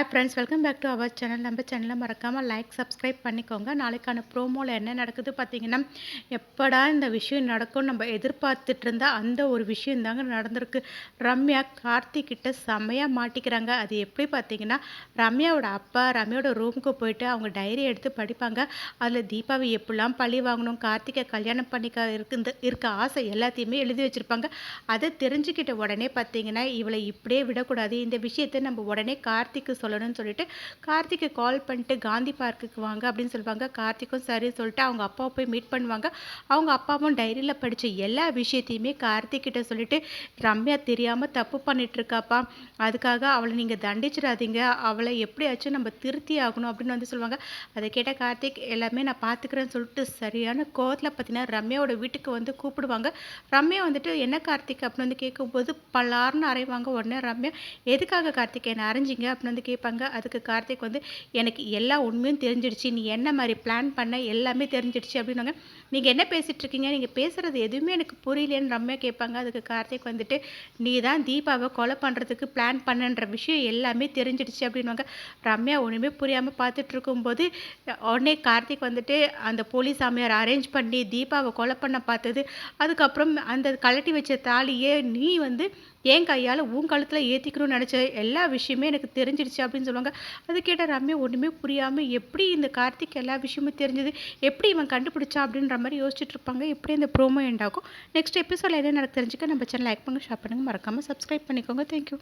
Hi friends welcome back to our channel நம்ம சேனலை மறக்காமல் லைக் சப்ஸ்கிரைப் பண்ணிக்கோங்க. நாளைக்கான ப்ரோமோவில் என்ன நடக்குது பார்த்தீங்கன்னா எப்படா இந்த விஷயம் நடக்கும் நம்ம எதிர்பார்த்துட்டு இருந்தால் அந்த ஒரு விஷயம் தாங்க நடந்திருக்கு. ரம்யா கார்த்திக்கிட்ட செம்மையாக மாட்டிக்கிறாங்க. அது எப்படி பார்த்தீங்கன்னா ரம்யாவோட அப்பா ரம்யாவோட ரூமுக்கு போயிட்டு அவங்க டைரி எடுத்து படிப்பாங்க. அதில் தீபாவை எப்படிலாம் பழி வாங்கணும் கார்த்திகை கல்யாணம் பண்ணிக்க இருக்கு இருக்க ஆசை எல்லாத்தையுமே எழுதி வச்சுருப்பாங்க. அதை தெரிஞ்சுக்கிட்ட உடனே பார்த்தீங்கன்னா இவளை இப்படியே விடக்கூடாது. இந்த விஷயத்தை நம்ம உடனே கார்த்திக்கு சொல்லணும்னு சொல்லிட்டு கார்த்திக்கு கால் பண்ணிட்டு காந்தி பார்க்குக்கு வாங்க அப்படின்னு சொல்லுவாங்க. கார்த்திக்கும் சரி சொல்லிட்டு அவங்க அப்பாவை போய் மீட் பண்ணுவாங்க. அவங்க அப்பாவும் டைரியில் படித்த எல்லா விஷயத்தையுமே கார்த்திக்கிட்ட சொல்லிட்டு ரம்யா தெரியாமல் தப்பு பண்ணிட்டு இருக்காப்பா அதுக்காக அவளை நீங்கள் தண்டிச்சிடாதீங்க. அவளை எப்படியாச்சும் நம்ம திருத்தி ஆகணும் அப்படின்னு வந்து சொல்லுவாங்க. அதை கேட்ட கார்த்திக் எல்லாமே நான் பார்த்துக்கிறேன்னு சொல்லிட்டு சரியான கோவத்தில் பார்த்தீங்கன்னா ரம்யாவோட வீட்டுக்கு வந்து கூப்பிடுவாங்க. ரம்யா வந்துட்டு என்ன கார்த்திக்? அப்படின்னு வந்து கேட்கும்போது பல்லார்னு அரைவாங்க உடனே ரம்யா எதுக்காக கார்த்திக்? என்னை அரைஞ்சிங்க அப்படின்னு வந்து கேட்பாங்க அதுக்கு கார்த்திக் வந்து எனக்கு எல்லா உண்மையும் தெரிஞ்சிடுச்சு. நீ என்ன மாதிரி பிளான் பண்ண எல்லாமே தெரிஞ்சிடுச்சு அப்படின்னாங்க. நீங்கள் என்ன பேசிகிட்டு இருக்கீங்க நீங்கள் பேசுகிறது எதுவுமே எனக்கு புரியலன்னு ரம்யா கேட்பாங்க. அதுக்கு கார்த்திக் வந்துட்டு நீ தான் தீபாவை கொலை பண்ணுறதுக்கு பிளான் பண்ணன்ற விஷயம் எல்லாமே தெரிஞ்சிடுச்சு அப்படின்வாங்க ரம்யா ஒன்றுமே புரியாமல் பார்த்துட்டு இருக்கும்போது உடனே கார்த்திக் வந்துட்டு அந்த போலீஸ் சாமியார் அரேஞ்ச் பண்ணி தீபாவை கொலை பண்ண பார்த்தது. அதுக்கப்புறம் அந்த கலட்டி வச்ச தாலியே நீ வந்து என் கையால் உன் கழுத்தில் ஏற்றிக்கணும்னு நினச்ச எல்லா விஷயமே எனக்கு தெரிஞ்சிடுச்சு அப்படின்னு சொல்லுவாங்க. அது கேட்ட ரம்யா ஒன்றுமே புரியாமல் எப்படி இந்த கார்த்திக் எல்லா விஷயமும் தெரிஞ்சது? எப்படி இவன் கண்டுபிடிச்சா அப்படின்ற மாதிரி யோசிச்சுட்டு இருப்பாங்க. எப்படி இந்த ப்ரோமோ எண்ட் ஆகும்? நெக்ஸ்ட் எபிசோட என்ன நடக்கு தெரிஞ்சுக்க நம்ம சேனல் லைக் பண்ணுங்கள் ஷேர் பண்ணுங்கள் மறக்காமல் சப்ஸ்கிரைப் பண்ணிக்கோங்க. தேங்க்யூ